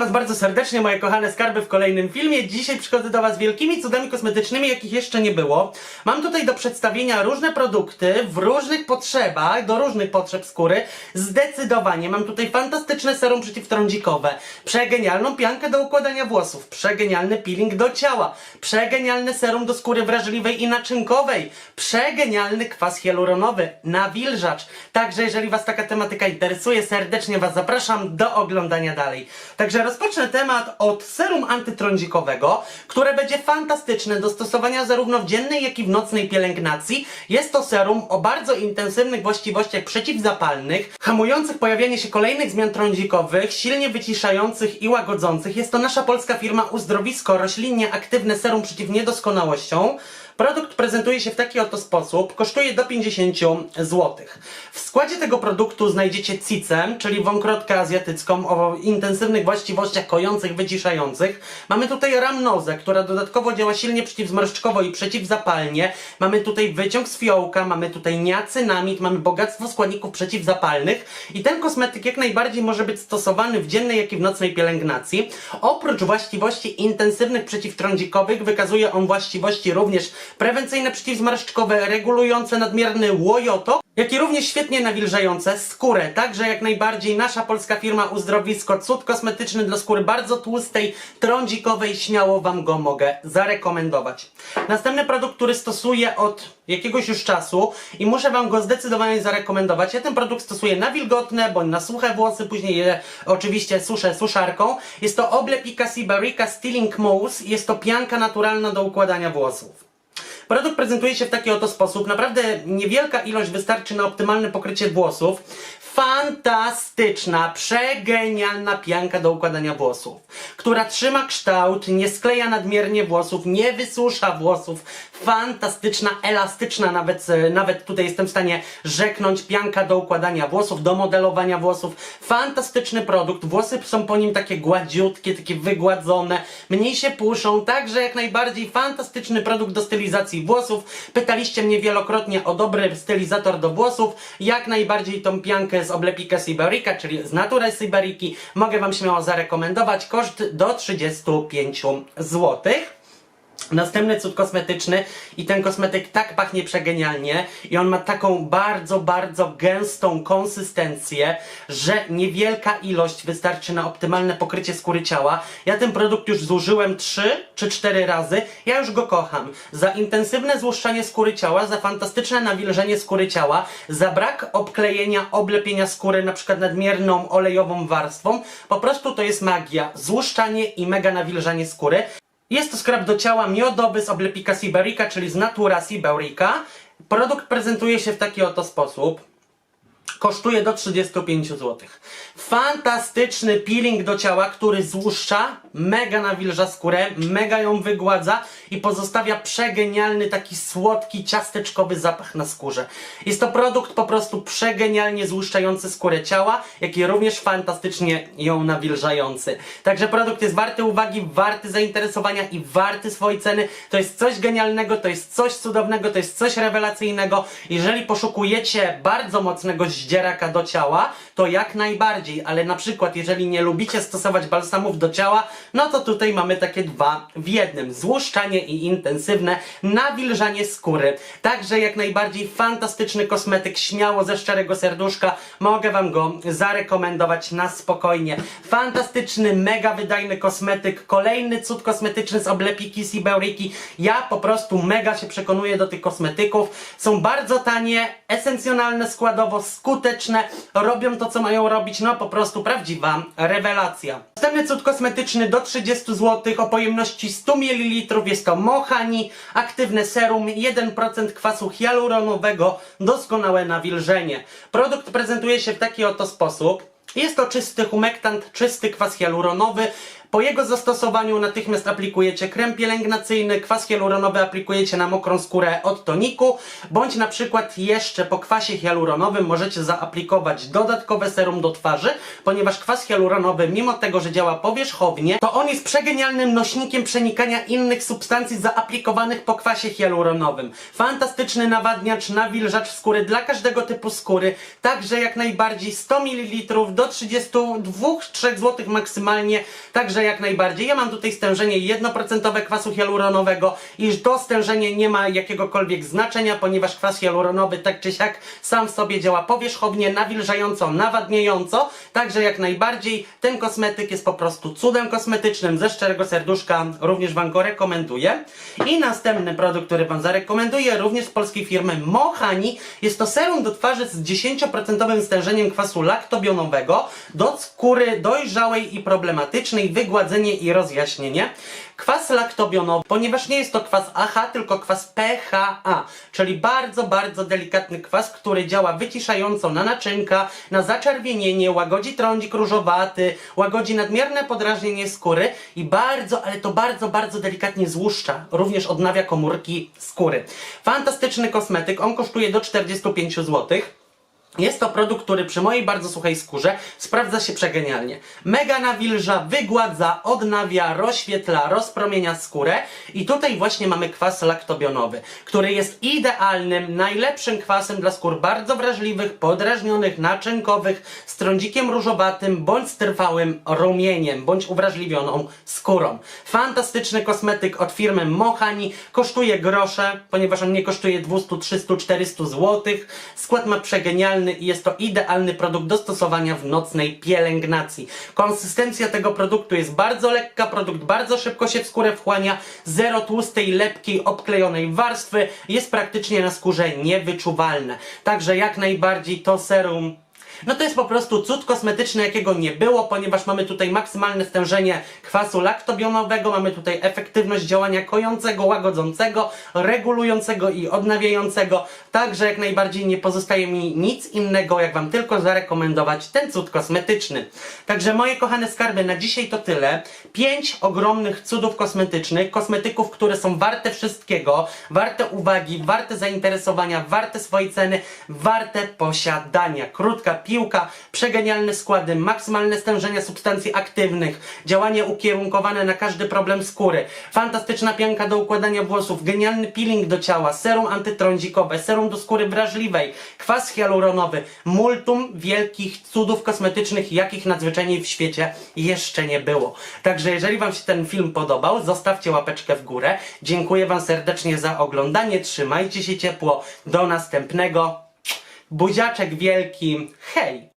Was bardzo serdecznie, moje kochane skarby, w kolejnym filmie. Dzisiaj przychodzę do Was z wielkimi cudami kosmetycznymi, jakich jeszcze nie było. Mam tutaj do przedstawienia różne produkty w różnych potrzebach, do różnych potrzeb skóry. Zdecydowanie mam tutaj fantastyczne serum przeciwtrądzikowe, przegenialną piankę do układania włosów, przegenialny peeling do ciała, przegenialne serum do skóry wrażliwej i naczynkowej, przegenialny kwas hialuronowy, nawilżacz. Także jeżeli Was taka tematyka interesuje, serdecznie Was zapraszam do oglądania dalej. Także rozpocznę temat od serum antytrądzikowego, które będzie fantastyczne do stosowania zarówno w dziennej, jak i w nocnej pielęgnacji. Jest to serum o bardzo intensywnych właściwościach przeciwzapalnych, hamujących pojawianie się kolejnych zmian trądzikowych, silnie wyciszających i łagodzących. Jest to nasza polska firma Uzdrowisko, roślinnie aktywne serum przeciw niedoskonałościom. Produkt prezentuje się w taki oto sposób, kosztuje do 50 zł. W składzie tego produktu znajdziecie cicę, czyli wąkrotkę azjatycką o intensywnych właściwościach kojących, wyciszających. Mamy tutaj ramnozę, która dodatkowo działa silnie przeciwzmarszczkowo i przeciwzapalnie. Mamy tutaj wyciąg z fiołka, mamy tutaj niacynamid, mamy bogactwo składników przeciwzapalnych i ten kosmetyk jak najbardziej może być stosowany w dziennej, jak i w nocnej pielęgnacji. Oprócz właściwości intensywnych przeciwtrądzikowych wykazuje on właściwości również prewencyjne przeciwzmarszczkowe, regulujące nadmierny łojotok, jak i również świetnie nawilżające skórę. Także jak najbardziej nasza polska firma Uzdrowisko, cud kosmetyczny dla skóry bardzo tłustej, trądzikowej, śmiało Wam go mogę zarekomendować. Następny produkt, który stosuję od jakiegoś już czasu i muszę Wam go zdecydowanie zarekomendować. Ja ten produkt stosuję na wilgotne bądź na suche włosy, później je oczywiście suszę suszarką. Jest to Oblepika Siberica Stealing Mousse. Jest to pianka naturalna do układania włosów. Produkt prezentuje się w taki oto sposób. Naprawdę niewielka ilość wystarczy na optymalne pokrycie włosów. Fantastyczna, przegenialna pianka do układania włosów, która trzyma kształt, nie skleja nadmiernie włosów, nie wysusza włosów. Fantastyczna, elastyczna, nawet, e, nawet tutaj jestem w stanie rzeknąć, pianka do układania włosów, do modelowania włosów. Fantastyczny produkt, włosy są po nim takie gładziutkie, takie wygładzone, mniej się puszą, także jak najbardziej fantastyczny produkt do stylizacji włosów. Pytaliście mnie wielokrotnie o dobry stylizator do włosów, jak najbardziej tą piankę z Oblepika Siberica, czyli z Natura Siberiki, mogę Wam śmiało zarekomendować. Koszt do 35 złotych. Następny cud kosmetyczny i ten kosmetyk tak pachnie przegenialnie i on ma taką bardzo, bardzo gęstą konsystencję, że niewielka ilość wystarczy na optymalne pokrycie skóry ciała. Ja ten produkt już zużyłem 3 czy 4 razy, ja już go kocham. Za intensywne złuszczanie skóry ciała, za fantastyczne nawilżenie skóry ciała, za brak obklejenia, oblepienia skóry na przykład nadmierną olejową warstwą, po prostu to jest magia. Złuszczanie i mega nawilżanie skóry. Jest to skrab do ciała miodowy z Oblepika Siberica, czyli z Natura Siberica. Produkt prezentuje się w taki oto sposób. Kosztuje do 35 zł. Fantastyczny peeling do ciała, który złuszcza, mega nawilża skórę, mega ją wygładza i pozostawia przegenialny, taki słodki, ciasteczkowy zapach na skórze. Jest to produkt po prostu przegenialnie złuszczający skórę ciała, jak i również fantastycznie ją nawilżający. Także produkt jest warty uwagi, warty zainteresowania i warty swojej ceny. To jest coś genialnego, to jest coś cudownego, to jest coś rewelacyjnego. Jeżeli poszukujecie bardzo mocnego zdzieraka do ciała, to jak najbardziej, ale na przykład jeżeli nie lubicie stosować balsamów do ciała, no to tutaj mamy takie dwa w jednym. Złuszczanie i intensywne nawilżanie skóry. Także jak najbardziej fantastyczny kosmetyk, śmiało ze szczerego serduszka, mogę Wam go zarekomendować na spokojnie. Fantastyczny, mega wydajny kosmetyk, kolejny cud kosmetyczny z oblepiki Siberiki. Ja po prostu mega się przekonuję do tych kosmetyków. Są bardzo tanie, esencjonalne składowo, skuteczne, robią to co mają robić, no po prostu prawdziwa rewelacja. Następny cud kosmetyczny do 30 zł o pojemności 100 ml jest to Mohani, aktywne serum, 1% kwasu hialuronowego, doskonałe nawilżenie. Produkt prezentuje się w taki oto sposób. Jest to czysty humektant, czysty kwas hialuronowy. Po jego zastosowaniu natychmiast aplikujecie krem pielęgnacyjny, kwas hialuronowy aplikujecie na mokrą skórę od toniku, bądź na przykład jeszcze po kwasie hialuronowym możecie zaaplikować dodatkowe serum do twarzy, ponieważ kwas hialuronowy, mimo tego, że działa powierzchownie, to on jest przegenialnym nośnikiem przenikania innych substancji zaaplikowanych po kwasie hialuronowym. Fantastyczny nawadniacz, nawilżacz skóry dla każdego typu skóry, także jak najbardziej 100 ml do 32-3 zł maksymalnie, także jak najbardziej. Ja mam tutaj stężenie 1% kwasu hialuronowego i to stężenie nie ma jakiegokolwiek znaczenia, ponieważ kwas hialuronowy tak czy siak sam w sobie działa powierzchownie, nawilżająco, nawadniająco, także jak najbardziej ten kosmetyk jest po prostu cudem kosmetycznym, ze szczerego serduszka również Wam go rekomenduję. I następny produkt, który Wam zarekomenduję, również z polskiej firmy Mohani, jest to serum do twarzy z 10% stężeniem kwasu laktobionowego do skóry dojrzałej i problematycznej, wygładzenie i rozjaśnienie. Kwas laktobionowy, ponieważ nie jest to kwas AHA, tylko kwas PHA, czyli bardzo, bardzo delikatny kwas, który działa wyciszająco na naczynka, na zaczerwienienie, łagodzi trądzik różowaty, łagodzi nadmierne podrażnienie skóry i bardzo, ale to bardzo, bardzo delikatnie złuszcza, również odnawia komórki skóry. Fantastyczny kosmetyk, on kosztuje do 45 złotych. Jest to produkt, który przy mojej bardzo suchej skórze sprawdza się przegenialnie. Mega nawilża, wygładza, odnawia, rozświetla, rozpromienia skórę i tutaj właśnie mamy kwas laktobionowy, który jest idealnym, najlepszym kwasem dla skór bardzo wrażliwych, podrażnionych, naczynkowych, z trądzikiem różowatym, bądź z trwałym rumieniem, bądź uwrażliwioną skórą. Fantastyczny kosmetyk od firmy Mohani, kosztuje grosze, ponieważ on nie kosztuje 200, 300, 400 zł. Skład ma przegenialny i jest to idealny produkt do stosowania w nocnej pielęgnacji. Konsystencja tego produktu jest bardzo lekka, produkt bardzo szybko się w skórę wchłania, zero tłustej, lepkiej, obklejonej warstwy, jest praktycznie na skórze niewyczuwalne. Także jak najbardziej to serum no to jest po prostu cud kosmetyczny, jakiego nie było, ponieważ mamy tutaj maksymalne stężenie kwasu laktobionowego, mamy tutaj efektywność działania kojącego, łagodzącego, regulującego i odnawiającego, także jak najbardziej nie pozostaje mi nic innego, jak Wam tylko zarekomendować ten cud kosmetyczny. Także moje kochane skarby, na dzisiaj to tyle. Pięć ogromnych cudów kosmetycznych, kosmetyków, które są warte wszystkiego, warte uwagi, warte zainteresowania, warte swojej ceny, warte posiadania. Krótka piłka, przegenialne składy, maksymalne stężenie substancji aktywnych, działanie ukierunkowane na każdy problem skóry, fantastyczna pianka do układania włosów, genialny peeling do ciała, serum antytrądzikowe, serum do skóry wrażliwej, kwas hialuronowy, multum wielkich cudów kosmetycznych, jakich nadzwyczajnie w świecie jeszcze nie było. Także jeżeli Wam się ten film podobał, zostawcie łapeczkę w górę. Dziękuję Wam serdecznie za oglądanie, trzymajcie się ciepło, do następnego. Buziaczek wielki, hej!